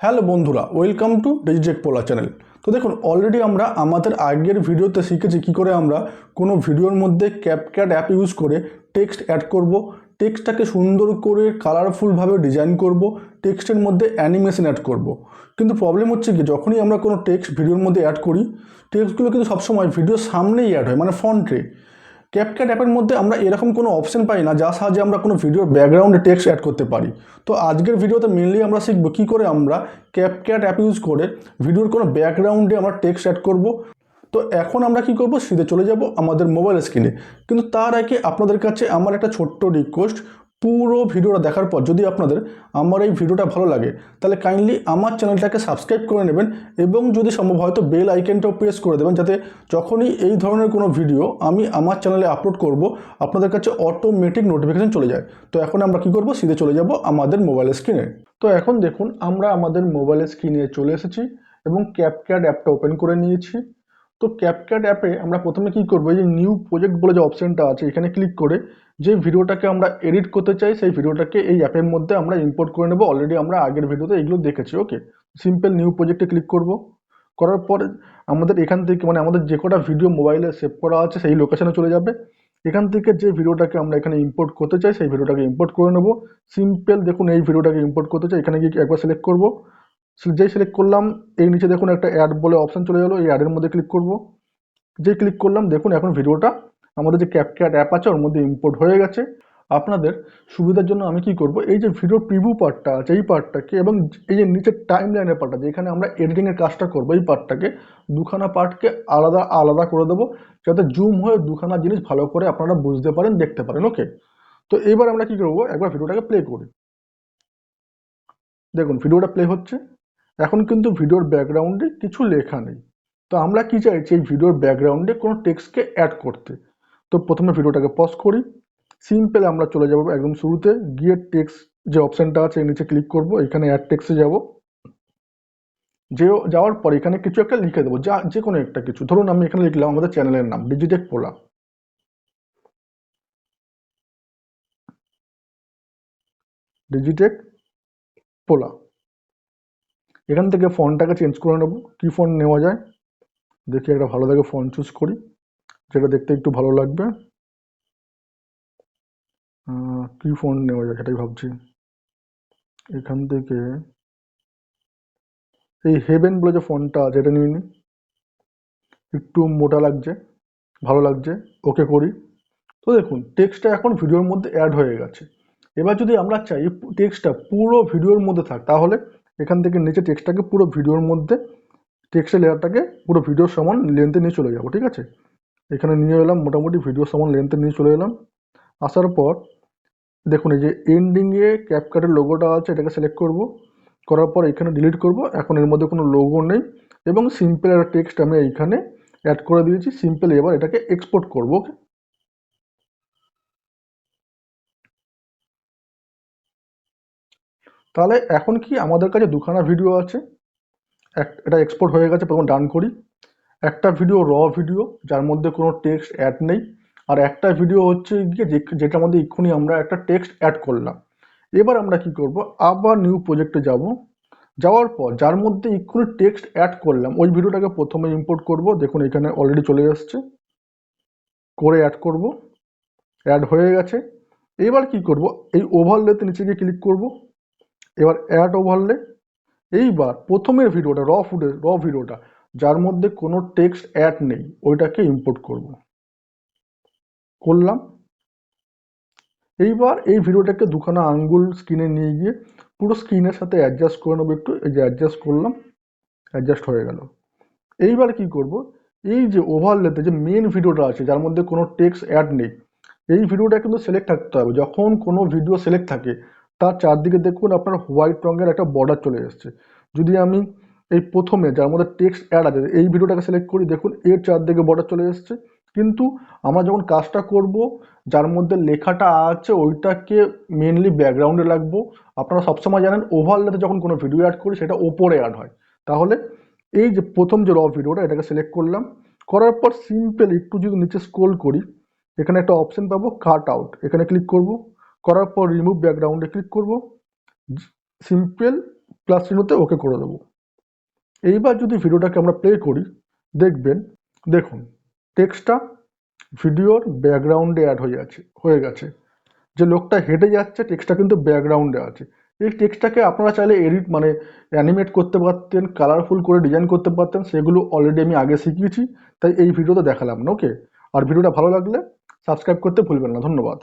Hello বন্ধুরা, welcome to Digitech পোলা channel. তো দেখুন অলরেডি আমরা আমাদের আগের ভিডিওতে শিখেছি কী করে আমরা কোনো ভিডিওর মধ্যে ক্যাপক্যাট অ্যাপ ইউজ করে টেক্সট অ্যাড করব টেক্সটটাকে সুন্দর করে কালারফুলভাবে ডিজাইন করব টেক্সটের মধ্যে অ্যানিমেশন অ্যাড করব। কিন্তু প্রবলেম হচ্ছে কি, যখনই আমরা কোনো টেক্সট ভিডিওর মধ্যে অ্যাড করি টেক্সটগুলো কিন্তু সবসময় ভিডিওর সামনেই অ্যাড হয় মানে ফ্রন্টে ক্যাপক্যাট অ্যাপের মধ্যে আমরা এরকম কোনো অপশন পাই না, যার সাহায্যে আমরা কোনো ভিডিওর ব্যাকগ্রাউন্ডে টেক্সট অ্যাড করতে পারি। তো আজকের ভিডিওতে মেনলি আমরা শিখব কী করে আমরা ক্যাপক্যাট অ্যাপ ইউজ করে ভিডিওর কোনো ব্যাকগ্রাউন্ডে আমরা টেক্সট অ্যাড করব। তো এখন আমরা কি করব? সিধে চলে যাব আমাদের মোবাইল স্ক্রিনে কিন্তু তার আগে আপনাদের কাছে আমার একটা ছোট্ট রিকোয়েস্ট পুরো ভিডিওটা দেখার পর যদি আপনাদের আমার এই ভিডিওটা ভালো লাগে, তাহলে কাইন্ডলি আমার চ্যানেলটাকে সাবস্ক্রাইব করে নেবেন এবং যদি সম্ভব হয় তো বেল আইকনটাও প্রেস করে দেবেন যাতে যখনই এই ধরনের কোনো ভিডিও আমি আমার চ্যানেলে আপলোড করব, আপনাদের কাছে অটোমেটিক নোটিফিকেশন চলে যায়। তো এখন আমরা কি করব? সিধে চলে যাব আমাদের মোবাইল স্ক্রিনে তো এখন দেখুন আমরা আমাদের মোবাইল স্ক্রিনে চলে এসেছি এবং ক্যাপক্যাট অ্যাপটা ওপেন করে নিয়েছি। তো ক্যাপক্যাট অ্যাপে আমরা প্রথমে কি করব? যে নিউ প্রজেক্ট বলে যে অপশনটা আছে, এখানে ক্লিক করে যে ভিডিওটাকে আমরা এডিট করতে চাই, সেই ভিডিওটাকে এই অ্যাপের মধ্যে আমরা ইম্পোর্ট করে নেব। অলরেডি আমরা আগের ভিডিওতে এগুলো দেখেছি ওকে সিম্পল নিউ প্রজেক্টে ক্লিক করব। করার পর আমাদের এখান থেকে মানে আমাদের যে কটা ভিডিও মোবাইলে সেভ করা আছে, সেই লোকেশনে চলে যাবে। এখান থেকে যে ভিডিওটাকে আমরা এখানে ইম্পোর্ট করতে চাই, সেই ভিডিওটাকে ইম্পোর্ট করে নেব। সিম্পল দেখুন, এই ভিডিওটাকে ইম্পোর্ট করতে চাই, এখানে গিয়ে একবার সিলেক্ট করব। যেই সিলেক্ট করলাম এই নিচে দেখুন একটা অ্যাড বলে অপশান চলে গেলো, এই অ্যাডের মধ্যে ক্লিক করব। যে ক্লিক করলাম, দেখুন এখন ভিডিওটা, আমাদের যে ক্যাপক্যাট অ্যাপ আছে, ওর মধ্যে ইম্পোর্ট হয়ে গেছে। আপনাদের সুবিধার জন্য আমি কি করব, এই যে ভিডিও প্রিভিউ পার্টটা আছে, এই পার্টটাকে এবং এই যে নিচের টাইম লাইনের পার্টটা যেখানে আমরা এডিটিংয়ের কাজটা করব, এই পার্টটাকে দুখানা পার্টকে আলাদা আলাদা করে দেবো, যাতে জুম হয়ে দুখানা জিনিস ভালো করে আপনারা বুঝতে পারেন, দেখতে পারেন ওকে তো এবার আমরা কি করব, একবার ভিডিওটাকে প্লে করি। দেখুন ভিডিওটা প্লে হচ্ছে। এখন কিন্তু ভিডিওর ব্যাকগ্রাউন্ডে কিছু লেখা নেই। তো আমরা কি চাইছি, এই ভিডিওর ব্যাকগ্রাউন্ডে কোনো টেক্সটকে অ্যাড করতে? তো প্রথমে ভিডিওটাকে পজ করি। সিম্পল আমরা চলে যাব একদম শুরুতে। গিয়ে টেক্স যে অপশানটা আছে নিচে ক্লিক করব। এখানে অ্যাড টেক্সে যাব। যে যাওয়ার পর এখানে কিছু একটা লিখে দেবো, যা যে কোনো একটা কিছু। ধরুন আমি এখানে লিখলাম আমাদের চ্যানেলের নাম ডিজিটেক পোলা ডিজিটেক পোলা এখান থেকে ফোনটাকে চেঞ্জ করে নেব। কি ফোন নেওয়া যায়? দেখি একটা ভালো দেখে ফোন চুজ করি। যেটা দেখতে একটু ভালো লাগবে। কি ফোন নেওয়া যায় সেটাই ভাবছি। এখান থেকে এই হেভেন বলে যে ফোনটা আছে, এটা নিয়ে নিই একটু মোটা লাগছে, ভালো লাগছে ওকে করি। তো দেখুন টেক্সটটা এখন ভিডিওর মধ্যে অ্যাড হয়ে গেছে। এবার যদি আমরা চাই টেক্সটটা পুরো ভিডিওর মধ্যে থাক, তাহলে এখান থেকে নিচে টেক্সটটাকে পুরো ভিডিওর মধ্যে টেক্সটের লেয়ারটাকে পুরো ভিডিওর সমান লেন্থে নিয়ে চলে যাব, ঠিক আছে? এখানে নিয়ে এলাম মোটামুটি ভিডিও সমান লেন্থে নিয়ে চলে এলাম। আসার পর, দেখুন এই যে এন্ডিংয়ে ক্যাপকাটের লোগোটা আছে, এটাকে সিলেক্ট করব। করার পর এখানে ডিলিট করব, এখন এর মধ্যে কোনো লোগো নেই এবং সিম্পল একটা টেক্সট আমি এইখানে অ্যাড করে দিয়েছি। সিম্পল এবার এটাকে এক্সপোর্ট করব ওকে তাহলে এখন কি আমাদের কাছে দুখানা ভিডিও আছে? এক, এটা এক্সপোর্ট হয়ে গেছে, প্রথম ডান করি। একটা ভিডিও র ভিডিও যার মধ্যে কোনো টেক্সট অ্যাড নেই। আর একটা ভিডিও হচ্ছে গিয়ে যেটার মধ্যে এক্ষুনি আমরা একটা টেক্সট অ্যাড করলাম। এবার আমরা কি করব? আবার নিউ প্রজেক্টে যাব। যাওয়ার পর যার মধ্যে এক্ষুনি টেক্সট অ্যাড করলাম, ওই ভিডিওটাকে প্রথমে ইম্পোর্ট করব। দেখুন, এখানে অলরেডি চলে এসছে। করে অ্যাড করব। অ্যাড হয়ে গেছে। এবার কি করব? এই ওভারলেতে নিচে গিয়ে ক্লিক করব। এবার অ্যাড ওভারলে এইবার প্রথমের ভিডিওটা র ফুটেজ র ভিডিওটা যার মধ্যে কোনো টেক্সট অ্যাড নেই, ওইটাকে ইম্পোর্ট করব। করলাম। এইবার এই ভিডিওটাকে দুখানা আঙ্গুল স্ক্রিনে নিয়ে গিয়ে পুরো স্ক্রিনের সাথে অ্যাডজাস্ট করে নেব একটু। এই যে অ্যাডজাস্ট করলাম অ্যাডজাস্ট হয়ে গেল। এইবার কি করব? এই যে ওভারলেতে যে মেন ভিডিওটা আছে, যার মধ্যে কোনো টেক্সট অ্যাড নেই, এই ভিডিওটা কিন্তু সিলেক্ট থাকতে হবে। যখন কোনো ভিডিও সিলেক্ট থাকে তার চারদিকে দেখুন আপনার হোয়াইট রঙের একটা বর্ডার চলে এসছে। যদি আমি এই প্রথমে যার মধ্যে টেক্সট অ্যাড আছে, এই ভিডিওটাকে সিলেক্ট করি, দেখুন এর চারদিকে বর্ডার চলে এসছে। কিন্তু আমরা যখন কাজটা করব, যার মধ্যে লেখাটা আছে, ওইটাকে মেনলি ব্যাকগ্রাউন্ডে রাখব। আপনারা সবসময় জানেন ওভারলেতে যখন কোনো ভিডিও অ্যাড করি, সেটা ওপরে অ্যাড হয়। তাহলে এই যে প্রথম যে র ভিডিওটা এটাকে সিলেক্ট করলাম। করার পর সিম্পল একটু যদি নিচে স্ক্রোল করি, এখানে একটা অপশন পাবো কাট আউট এখানে ক্লিক করব। করার পর রিমুভ ব্যাকগ্রাউন্ডে ক্লিক করব সিম্পল প্লাস চিহ্নতে ওকে করে দেবো। এইবার যদি ভিডিওটাকে আমরা প্লে করি, দেখবেন, দেখুন টেক্সটটা ভিডিওর ব্যাকগ্রাউন্ডে অ্যাড হয়ে আছে, হয়ে গেছে। যে লোকটা হেঁটে যাচ্ছে টেক্সটটা কিন্তু ব্যাকগ্রাউন্ডে আছে। এই টেক্সটটাকে আপনারা চাইলে এডিট মানে অ্যানিমেট করতে পারতেন কালারফুল করে ডিজাইন করতে পারতেন, সেগুলো অলরেডি আমি আগে শিখিয়েছি, তাই এই ভিডিওতে দেখালাম না ওকে আর ভিডিওটা ভালো লাগলে সাবস্ক্রাইব করতে ভুলবেন না, ধন্যবাদ।